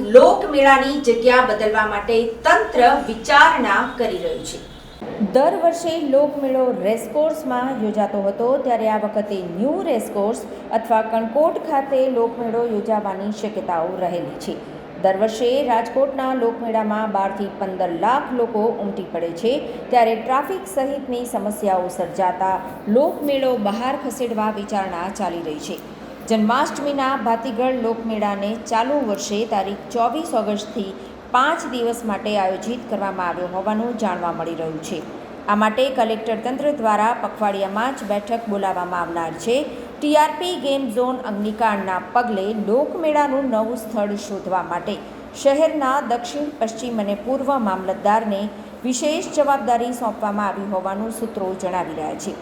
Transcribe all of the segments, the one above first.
લોકમેળાની જગ્યા બદલવા માટે તંત્ર વિચારણા કરી રહ્યું છે. દર વર્ષે લોકમેળો રેસકોર્સમાં યોજાતો હતો, ત્યારે આ વખતે ન્યૂ રેસકોર્સ અથવા કણકોટ ખાતે લોકમેળો યોજાવાની શક્યતાઓ રહેલી છે. દર વર્ષે રાજકોટના લોકમેળામાં બારથી પંદર લાખ લોકો ઉમટી પડે છે, ત્યારે ટ્રાફિક સહિતની સમસ્યાઓ સર્જાતા લોકમેળો બહાર ખસેડવા વિચારણા ચાલી રહી છે. જન્માષ્ટમીના ભાતીગળ લોકમેળાને ચાલુ વર્ષે તારીખ ચોવીસ ઓગસ્ટથી પાંચ દિવસ માટે આયોજિત કરવામાં આવ્યો હોવાનું જાણવા મળી રહ્યું છે. આ માટે કલેક્ટર તંત્ર દ્વારા પખવાડિયામાં જ બેઠક બોલાવવામાં આવનાર છે. ટીઆરપી ગેમ ઝોન અગ્નિકાંડના પગલે લોકમેળાનું નવું સ્થળ શોધવા માટે શહેરના દક્ષિણ, પશ્ચિમ અને પૂર્વ મામલતદારને વિશેષ જવાબદારી સોંપવામાં આવી હોવાનું સૂત્રો જણાવી રહ્યા છે.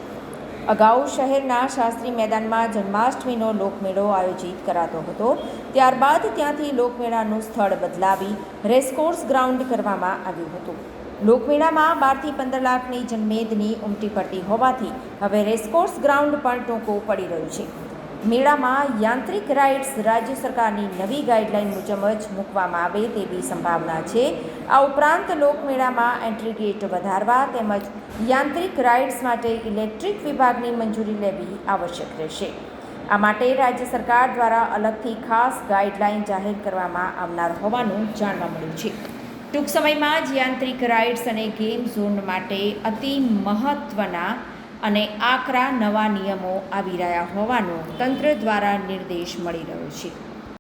અગાઉ શહેરના શાસ્ત્રી મેદાનમાં જન્માષ્ટમીનો લોકમેળો આયોજિત કરાતો હતો. ત્યારબાદ ત્યાંથી લોકમેળાનું સ્થળ બદલાવી રેસકોર્સ ગ્રાઉન્ડ કરવામાં આવ્યું હતું. લોકમેળામાં બારથી પંદર લાખની જનમેદની ઉમટી પડતી હોવાથી હવે રેસકોર્સ ગ્રાઉન્ડ પણ ટૂંકું પડી રહ્યું છે. મેળામાં યાંત્રિક રાઇડ્સ રાજ્ય સરકારની નવી ગાઈડલાઇન મુજબ જ મૂકવામાં આવે તેવી સંભાવના છે. આ ઉપરાંત લોકમેળામાં એન્ટ્રી ગેટ વધારવા તેમજ યાંત્રિક રાઇડ્સ માટે ઇલેક્ટ્રિક વિભાગની મંજૂરી લેવી આવશ્યક રહેશે. આ માટે રાજ્ય સરકાર દ્વારા અલગથી ખાસ ગાઈડલાઇન જાહેર કરવામાં આવનાર હોવાનું જાણવા મળ્યું છે. ટૂંક સમયમાં જ યાંત્રિક રાઇડ્સ અને ગેમ ઝોન માટે અતિ મહત્ત્વના અને આકરા નવા નિયમો આવી રહ્યા હોવાનો તંત્ર દ્વારા નિર્દેશ મળી રહ્યો છે.